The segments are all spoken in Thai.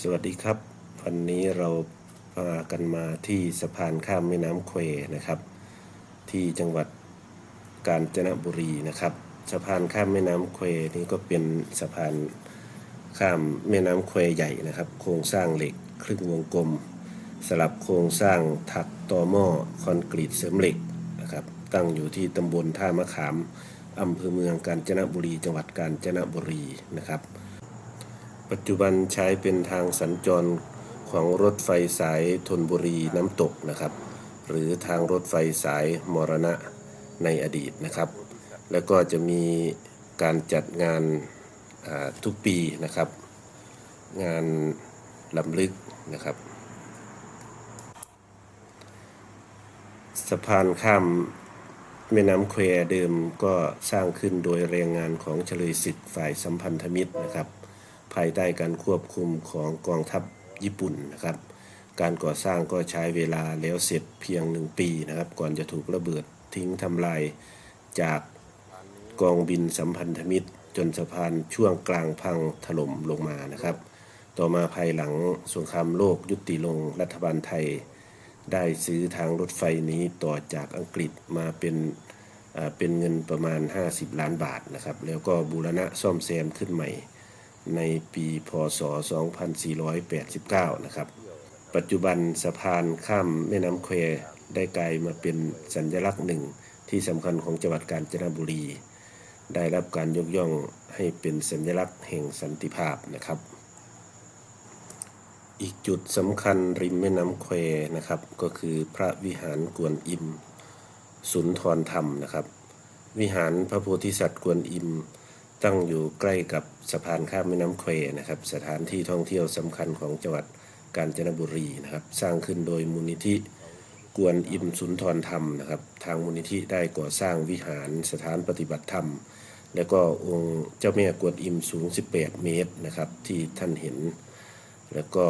สวัสดีครับ วันนี้เราพากันมาที่สะพานข้ามแม่น้ำเควนะครับ ที่จังหวัดกาญจนบุรีนะครับ สะพานข้ามแม่น้ำเควนี่ก็เป็นสะพานข้ามแม่น้ำเควใหญ่นะครับ โครงสร้างเหล็กครึ่งวงกลม สลับโครงสร้างถักต่อหม้อคอนกรีตเสริมเหล็กนะครับ ตั้งอยู่ที่ตำบลท่ามะขามอำเภอเมืองกาญจนบุรี จังหวัดกาญจนบุรีนะครับ ปัจจุบันใช้เป็นทางสัญจรของรถไฟสายธนบุรีน้ำตกนะครับ หรือทางรถไฟสายมรณะในอดีตนะครับ แล้วก็จะมีการจัดงานทุกปีนะครับ งานลำลึกนะครับสะพานข้ามแม่น้ำแควเดิมก็สร้างขึ้นโดยแรงงานของเฉลยสิทธิ์ฝ่ายสัมพันธมิตรนะครับ ภายใต้การควบคุมของกองทัพญี่ปุ่นนะครับ การก่อสร้างก็ใช้เวลาแล้วเสร็จเพียงหนึ่งปีนะครับ ก่อนจะถูกระเบิดทิ้งทำลายจากกองบินสัมพันธมิตร จนสะพานช่วงกลางพังถล่มลงมานะครับ ต่อมาภายหลังสงครามโลกยุติลงรัฐบาลไทย ได้ซื้อทางรถไฟนี้ต่อจากอังกฤษมาเป็นเป็นเงินประมาณ 50 ล้านบาทนะครับ แล้วก็บูรณะซ่อมแซมขึ้นใหม่ ในปีพศ 2489 นะครับ ปัจจุบันสะพานข้ามแม่น้ำแควได้กลายมาเป็นสัญลักษณ์หนึ่งที่สำคัญของจังหวัดกาญจนบุรี ได้รับการยกย่องให้เป็นสัญลักษณ์แห่งสันติภาพนะครับ อีกจุดสำคัญริมแม่น้ำแควนะครับ ก็คือพระวิหารกวนอิม สุนทรธรรมนะครับ วิหารพระโพธิสัตว์กวนอิม ตั้งอยู่ใกล้กับสะพานข้ามแม่น้ำเควนะครับ สถานที่ท่องเที่ยวสำคัญของจังหวัดกาญจนบุรีนะครับ สร้างขึ้นโดยมูลนิธิกวนอิมสุนทรธรรมนะครับ ทางมูลนิธิได้ก่อสร้างวิหารสถานปฏิบัติธรรม และก็องค์เจ้าแม่กวนอิมสูง 18 เมตรนะครับ ที่ท่านเห็น แล้วก็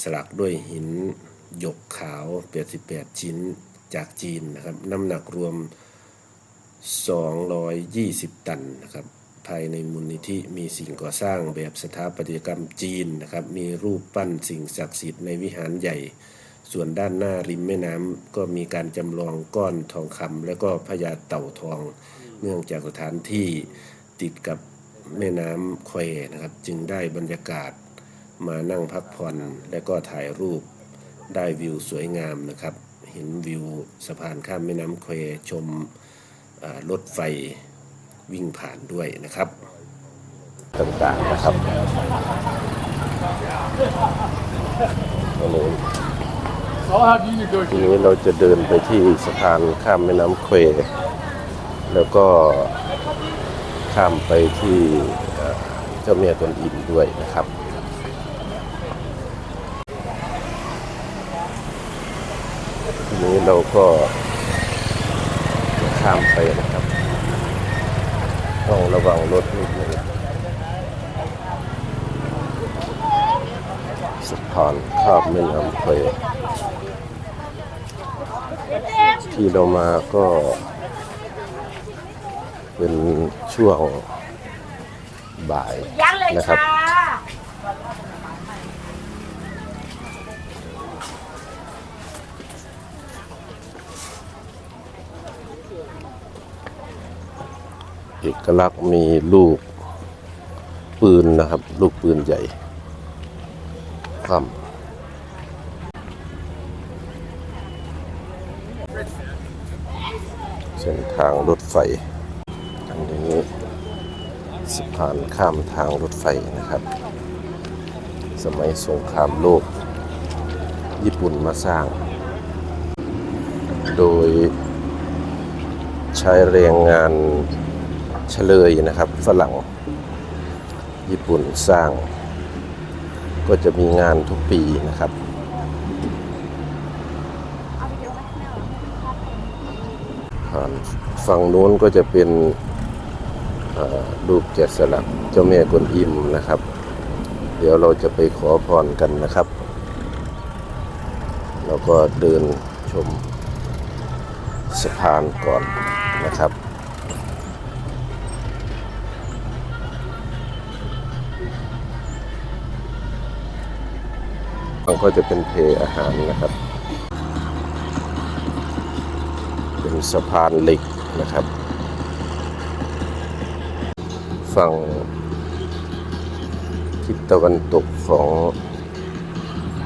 สลักด้วยหินหยกขาว 88 ชิ้นจากจีนนะครับ น้ำหนักรวม 220 ตันนะครับภายในมูลนิธิมีสิ่งก่อสร้างแบบสถาปัตยกรรมจีนนะครับ มีรูปปั้นสิ่งศักดิ์สิทธิ์ในวิหารใหญ่ ส่วนด้านหน้าริมแม่น้ำก็มีการจำลองก้อนทองคำและก็พญาเต่าทอง เนื่องจากสถานที่ติดกับแม่น้ำแควนะครับ จึงได้บรรยากาศมานั่งพักผ่อนและก็ถ่ายรูปได้วิวสวยงามนะครับ เห็นวิวสะพานข้ามแม่น้ำแควชม รถไฟวิ่งผ่านด้วยนะครับ ต่างๆนะครับวันนี้ทีนี้เราจะเดินไปที่สะพานข้ามแม่น้ำเควแล้วก็ข้ามไปที่เจ้าแม่ตนอินด้วยนะครับทีนี้เราก็ ข้ามไปนะครับต้องระวังรถนิดนึงสะพานข้ามแม่น้ำเควที่เรามาก็เป็นช่วงบ่ายนะครับ เอกลักษณ์มีลูกปืนนะครับ ลูกปืนใหญ่ครับเส้นทางรถไฟ อันนี้สะพานข้ามทางรถไฟนะครับ สมัยสงครามโลก ญี่ปุ่นมาสร้าง โดยใช้แรงงาน เฉลยนะครับฝรั่งญี่ปุ่นสร้าง ก็จะมีงานทุกปีนะครับผ่านฝั่งนู้นก็จะเป็นรูปแกะสลักเจ้าแม่กวนอิมนะครับ เดี๋ยวเราจะไปขอพรกันนะครับ แล้วก็เดินชมสะพานก่อนนะครับ มันก็จะเป็นเพอาหารนะครับ เป็นสะพานเหล็กนะครับ ฝั่งทิศตะวันตกของ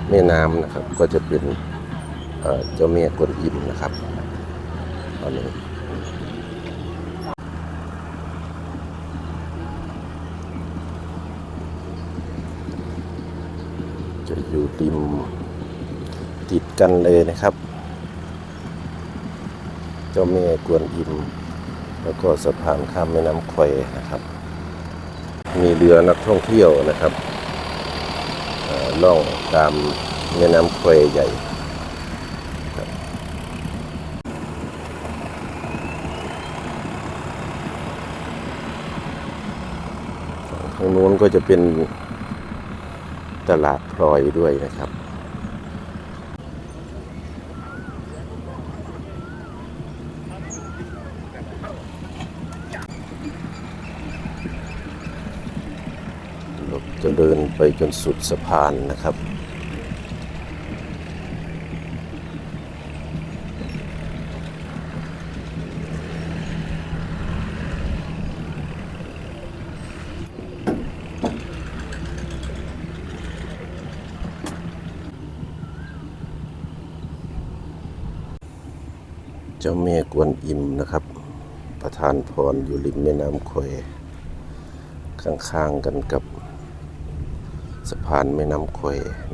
แม่น้ำนะครับ ก็จะเป็นเจ้าแม่กวนอิมนะครับตอนนี้ จะอยู่ ริม ติดกันเลยนะครับ เจ้าแม่กวนอิม แล้วก็สะพานข้ามแม่น้ำแควนะครับ มีเรือนักท่องเที่ยวนะครับล่องตามแม่น้ำแควใหญ่ครับทางนู้นก็จะเป็น ตลาดพลอยด้วยนะครับ เราจะเดินไปจนสุดสะพานนะครับ เจ้าแม่กวนอิมนะครับ ประธานพรอยู่ริมแม่น้ำแควข้างๆกันกับสะพานแม่น้ำแคว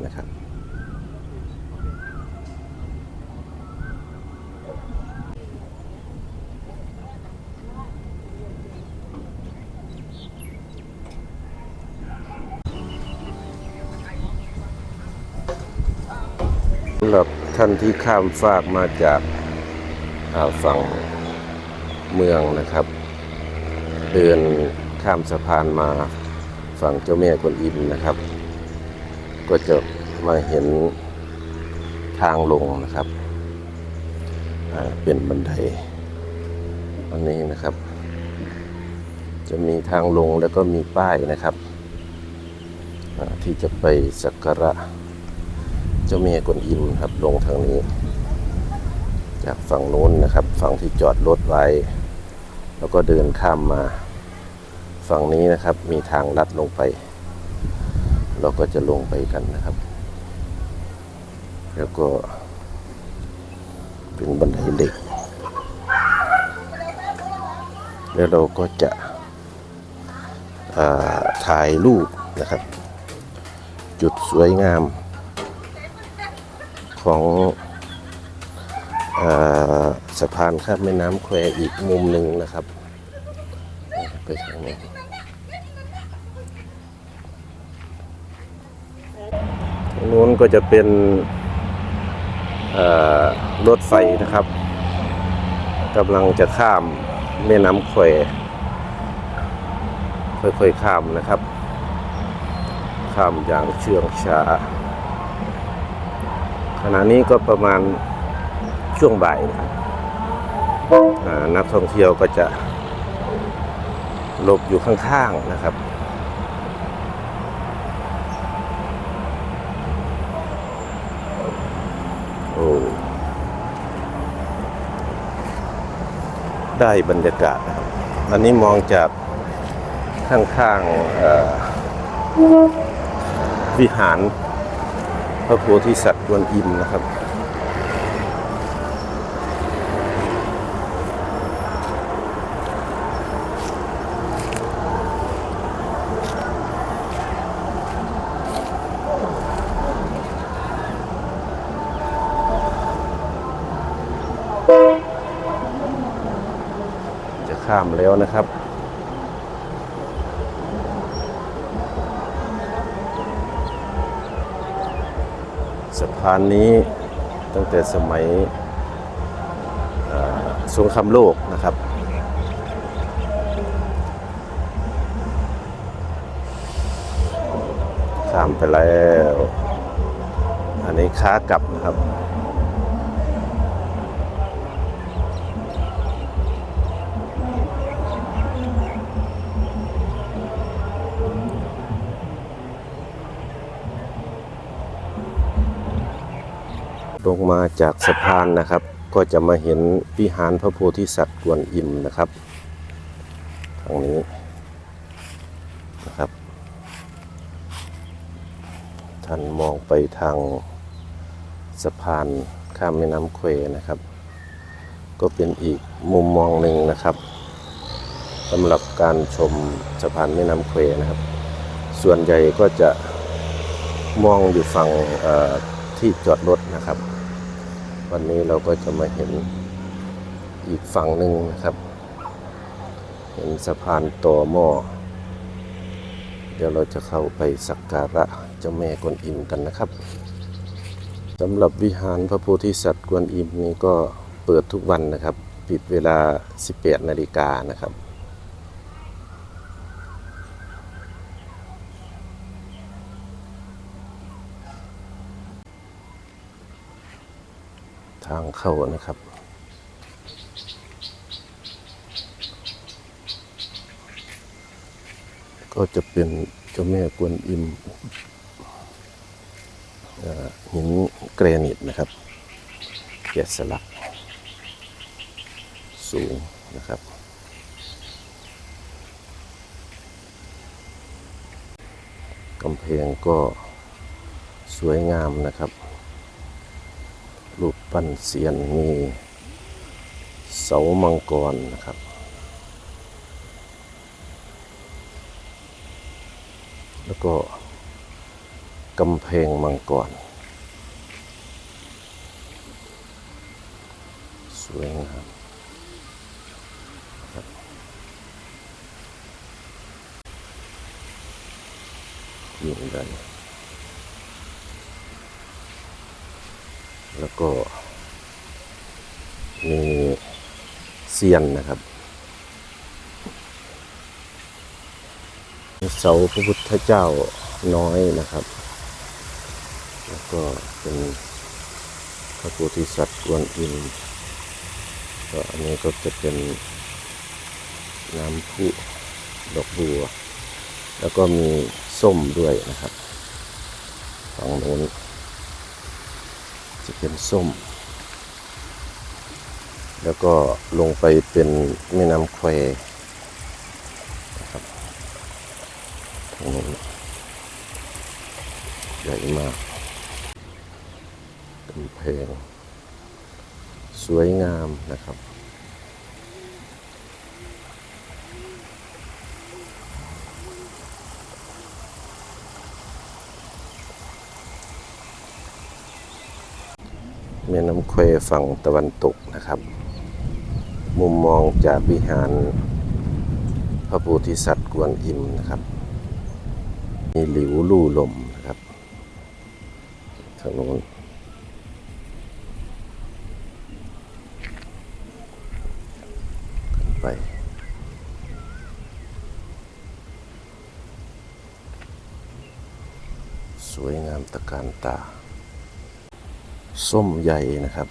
นะครับสำหรับท่านที่ข้ามฟากมาจาก ฝั่งเมืองนะครับ เดินข้ามสะพานมาฝั่งเจ้าแม่กวนอิมนะครับ ก็จะมาเห็นทางลงนะครับเป็นบันไดอันนี้นะครับ จะมีทางลงแล้วก็มีป้ายนะครับ ที่จะไปสักการะเจ้าแม่กวนอิมครับลงทางนี้ จากฝั่งโน้นนะครับ ฝั่งที่จอดรถไว้ แล้วก็เดินข้ามมา ฝั่งนี้นะครับมีทางลัดลงไป เราก็จะลงไปกันนะครับ แล้วก็ เป็นบันไดเหล็ก แล้วเราก็จะถ่ายรูปนะครับ จุดสวยงามของ สะพานข้ามแม่น้ำแควอีกมุมหนึ่งนะครับ ไปทางนี้ทางนู้นก็จะเป็นรถไฟนะครับกำลังจะข้ามแม่น้ำแควค่อยๆข้ามนะครับ ข้ามอย่างเชื่องช้าขณะนี้ก็ประมาณช่วงบ่ายนะครับ นักท่องเที่ยวก็จะหลบอยู่ข้างๆนะครับ โอ้ ได้บรรยากาศนะครับ อันนี้มองจากข้างๆวิหารพระโพธิสัตว์กวนอิมนะครับ ข้ามแล้วนะครับ สะพานนี้ตั้งแต่สมัยสงครามโลกนะครับ ข้ามไปแล้ว อันนี้ค้ากลับนะครับ ลงมาจากสะพานนะครับ ก็จะมาเห็นวิหารพระโพธิสัตว์กวนอิมนะครับทางนี้นะครับท่านมองไปทางสะพานข้ามแม่น้ำเควนะครับ ก็เป็นอีกมุมมองหนึ่งนะครับสำหรับการชมสะพานแม่น้ำเควนะครับ ส่วนใหญ่ก็จะมองอยู่ฝั่งเอ่อ ที่จอดรถนะครับ วันนี้เราก็จะมาเห็นอีกฝั่งหนึ่งนะครับ เห็นสะพานต่อหม้อเดี๋ยวเราจะเข้าไปสักการะเจ้าแม่กวนอิมกันนะครับสำหรับวิหารพระโพธิสัตว์กวนอิมนี้ก็เปิดทุกวันนะครับ ปิดเวลา 18นาฬิกานะครับ ทางเข้านะครับ ก็จะเป็นเจ้าแม่กวนอิมหินแกรนิตนะครับแกะสลัก สูงนะครับกำแพงก็สวยงามนะครับ ปั้นเสียนมีเสามังกรนะครับ แล้วก็กำแพงมังกร สวยงามยิ่งใหญ่แล้วก็ มีเซียนนะครับเสาพระพุทธเจ้าน้อยนะครับ แล้วก็เป็นพระโพธิสัตว์กวนอิมก็อันนี้ก็จะเป็นน้ำพุดอกบัว แล้วก็มีส้มด้วยนะครับฝั่งโน้นจะเป็นส้ม แล้วก็ลงไปเป็นแม่น้ำแควนะครับทางนู้ใหญ่มากกำแพงสวยงามนะครับแม่น้ำเควฝั่งตะวันตกนะครับ มุมมองจากวิหารพระโพธิสัตว์กวนอิมนะครับ มีหลิวลู่ลมนะครับทางโน้นไปสวยงามตะการตา ส้มใหญ่นะครับ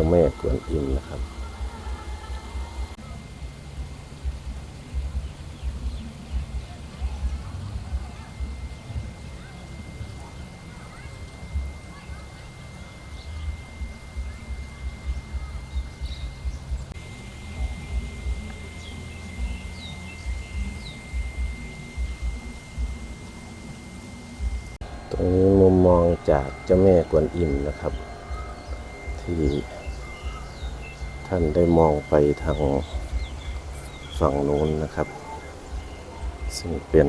จ้าแม่กวนอิมนะครับ ตรงนี้มุมมองจากเจ้าแม่กวนอิมนะครับ ที่ ท่านได้มองไปทางฝั่งโน้นนะครับ ซึ่งเป็น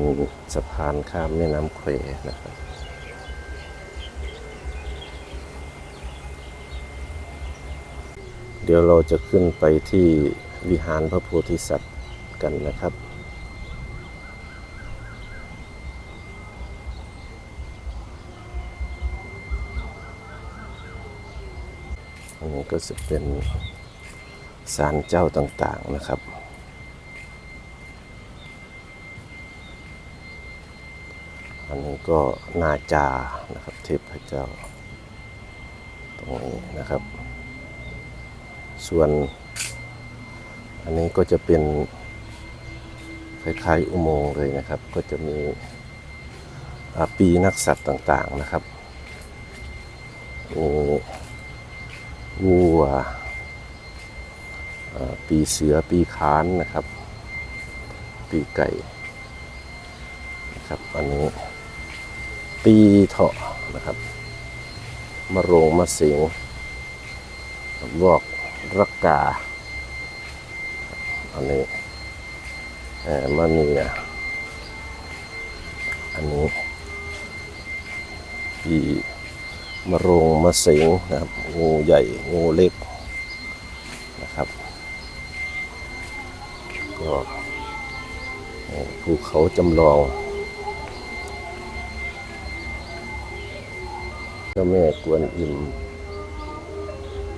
สะพานข้ามแม่น้ำเควนะครับเดี๋ยวเราจะขึ้นไปที่วิหารพระโพธิสัตว์กันนะครับ อันนี้ก็จะเป็น ศาลเจ้าต่างๆนะครับ อันนี้ก็นาจานะครับเทพเจ้า ตรงนี้นะครับ ส่วน อันนี้ก็จะเป็นคล้ายๆอุโมงค์เลยนะครับ ก็จะมีปีนักสัตว์ต่างๆนะครับมีวัว ปีเสือปีขานนะครับ ปีไก่นะครับอันนี้ ปีเถาะนะครับมะโรงมะเสงวอกรักกา อันนี้เอ่มะเนียอันนี้ปีมะโรงมะเสงนะครับงูใหญ่งูเล็กนะครับ ก็ภูเขาจำลองเจ้าแม่กวนอิม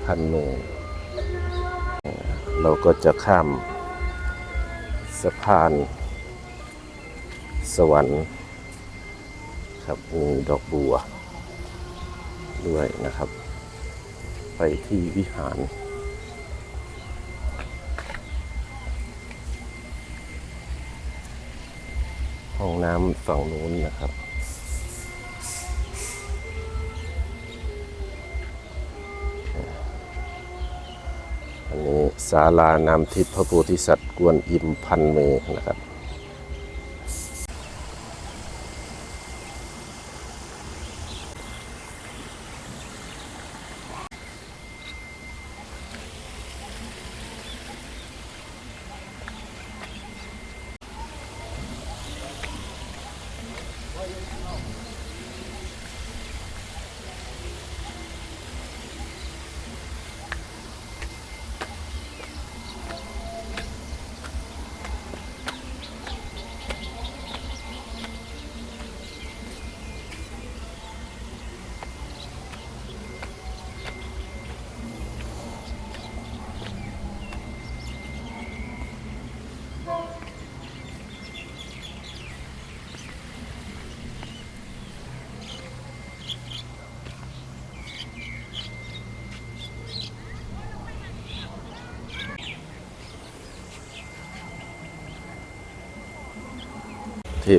พันเมอเอ่อเราก็จะข้ามสะพานสวรรค์ครับมีดอกบัวด้วยนะครับ ไปที่วิหาร ห้องน้ำฝั่งนู้นนะครับ อันนี้ศาลานามทิพย์พระโพธิสัตว์กวนอิมพันเมนะครับ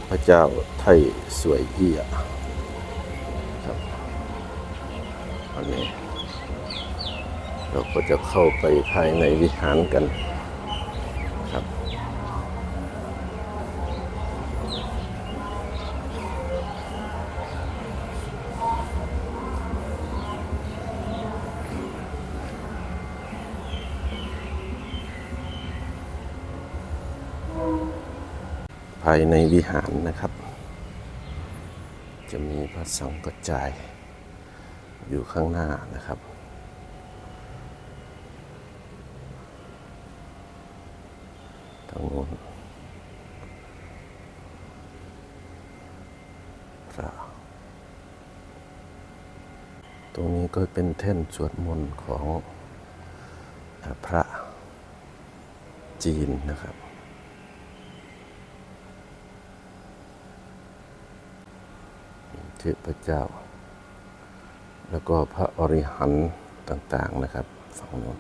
พเจ้าไทยสวยเอี่ยครับอันนี้เราก็จะเข้าไปภายในวิหารกัน ภายในวิหารนะครับ จะมีพระสังกระจายอยู่ข้างหน้านะครับ ทางโน้นพระตรงนี้ก็เป็นแท่นสวดมนต์ของพระจีนนะครับ เทพเจ้า แล้วก็พระอริหันต์ต่าง ๆนะครับฝั่งโน้น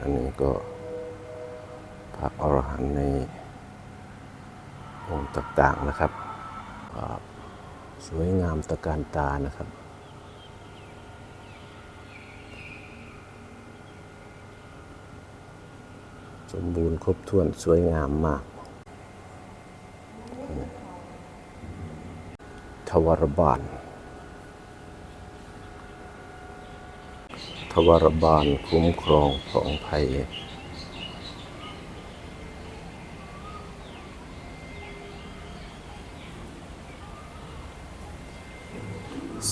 อันนี้ก็พระอรหันต์ในองค์ต่าง ๆนะครับสวยงามตะการตานะครับสมบูรณ์ครบถ้วนสวยงามมาก ท วารบาล ทวารบาลคุ้มครองของภัย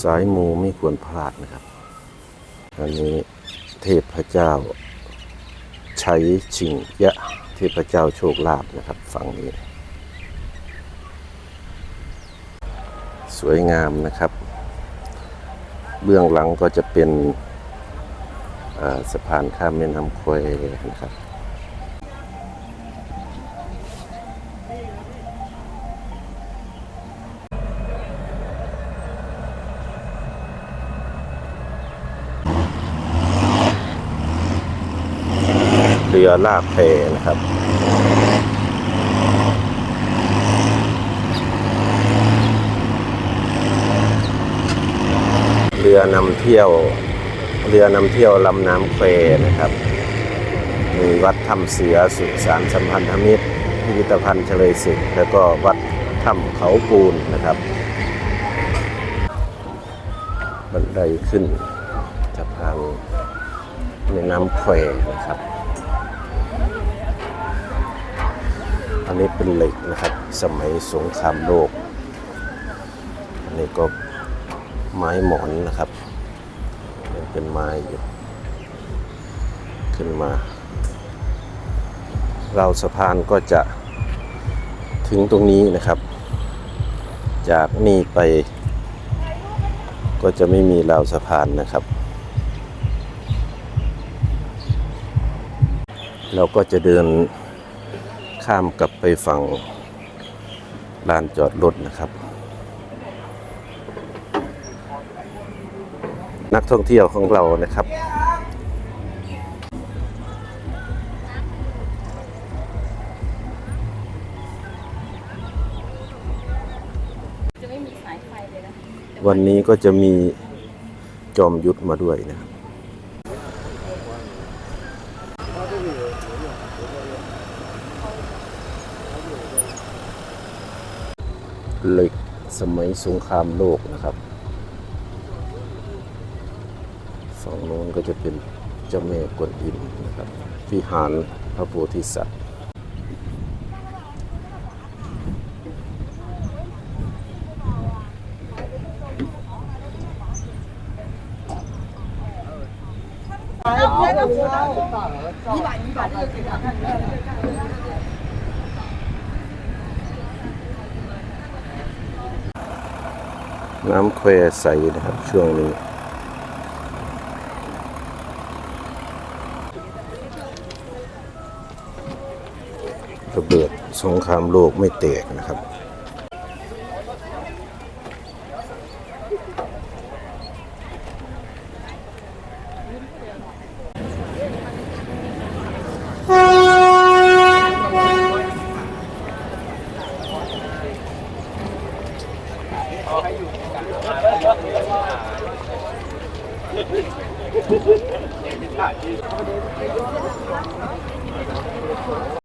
สายมูไม่ควรพลาดนะครับ อันนี้เทพเจ้าใช้ชิงยะเทพเจ้าโชคลาภนะครับฝั่งนี้ สวยงามนะครับ เบื้องหลังก็จะเป็นสะพานข้ามแม่น้ำควยนะครับเรือลากแพนะครับ รือนำเที่ยว เรือนำเที่ยวลำน้ำเควนะครับมีวัดถ้ำเสือสุสานสัมพันธมิตรพิพิธภัณฑ์เฉลยศึก แล้วก็วัดถ้ำเขาปูนนะครับ บันไดขึ้นสะพานในน้ำแควนะครับ อันนี้เป็นเหล็กนะครับ สมัยสงครามโลก อันนี้ก็ ไม้หมอนนะครับยังเป็นไม้อยู่ขึ้นมา เราสะพานก็จะถึงตรงนี้นะครับ จากนี่ไป ก็จะไม่มีราวสะพานนะครับ เราก็จะเดินข้ามกลับไปฝั่งลานจอดรถนะครับ นักท่องเที่ยวของเรานะครับ จะไม่มีสายไฟเลยนะวันนี้ก็จะมีจอมยุทธมาด้วยนะครับ เหล็กสมัยสงครามโลกนะครับ ฝั่งโน้นก็จะเป็นเจ้าแม่กวนอิมนะครับวิหารพระโพธิสัตว์น้ำแควใสนะครับ ช่วงนี้ สงครามโลกไม่แตกนะครับ